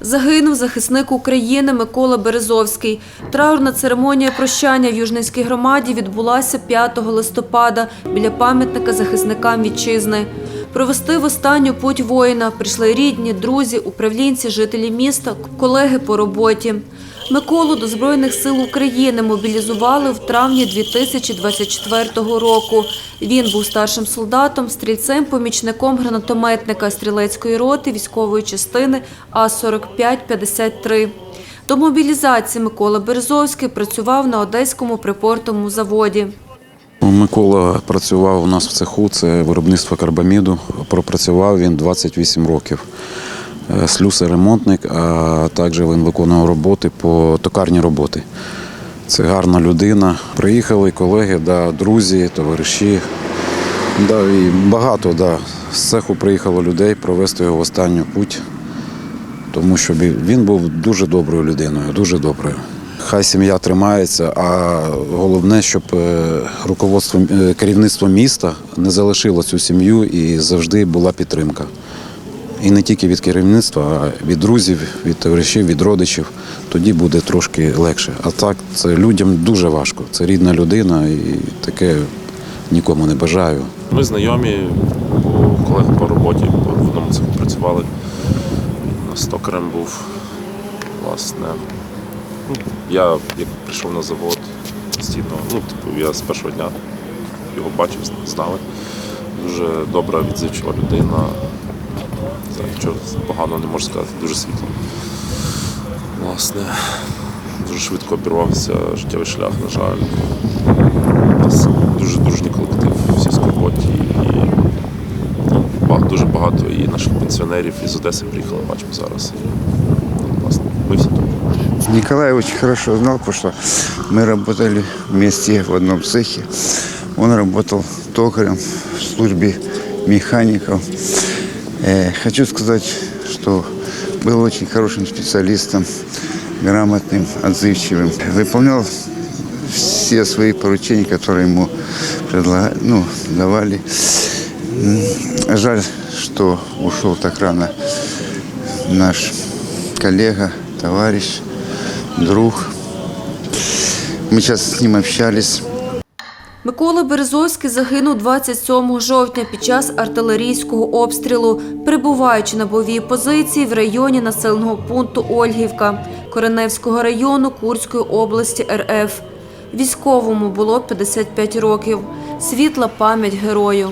Загинув захисник України Микола Березовський. Траурна церемонія прощання в Южненській громаді відбулася 5 листопада біля пам'ятника захисникам вітчизни. Провести в останню путь воїна прийшли рідні, друзі, управлінці, жителі міста, колеги по роботі. Миколу до Збройних сил України мобілізували в травні 2024 року. Він був старшим солдатом, стрільцем, помічником гранатометника стрілецької роти військової частини А-45-53. До мобілізації Микола Березовський працював на Одеському припортовому заводі. Микола працював у нас в цеху, це виробництво карбаміду. Пропрацював він 28 років. Е, Слюсар-ремонтник, а також він виконував роботи по токарні роботи. Це гарна людина. Приїхали колеги, да, друзі, товариші. Да, і багато да, з цеху приїхало людей провести його в останню путь, тому що він був дуже доброю людиною, дуже доброю. Хай сім'я тримається, а головне, щоб е, руководство, е, керівництво міста не залишило цю сім'ю і завжди була підтримка. І не тільки від керівництва, а від друзів, від товаришів, від родичів. Тоді буде трошки легше. А так це людям дуже важко. Це рідна людина і таке нікому не бажаю. Ми знайомі, колеги по роботі по- одному працювали. Він з токарем був, власне. Ну, я як прийшов на завод постійно, ну, типу, я з першого дня його бачив, знали. Дуже добра, відзивчива людина. Нічого поганого не можу сказати, дуже світло. Власне, дуже швидко обірвався життєвий шлях, на жаль. У нас дуже дружній колектив в сільській роботі. Ну, дуже багато і наших пенсіонерів із Одеси приїхали, бачимо зараз. Власне, ми всі тут. Николай очень хорошо знал, потому что мы работали вместе в одном цехе. Он работал токарем в службе механиков. Э, хочу сказать, что был очень хорошим специалистом, грамотным, отзывчивым. Выполнял все свои поручения, которые ему предлагали, ну, давали. Жаль, что ушел так рано наш коллега, товарищ, друг. Мы сейчас с ним общались. Микола Березовський загинув 27 жовтня під час артилерійського обстрілу, перебуваючи на бойовій позиції в районі населеного пункту Ольгівка Кореневського району Курської області РФ. Військовому було 55 років. Світла пам'ять герою.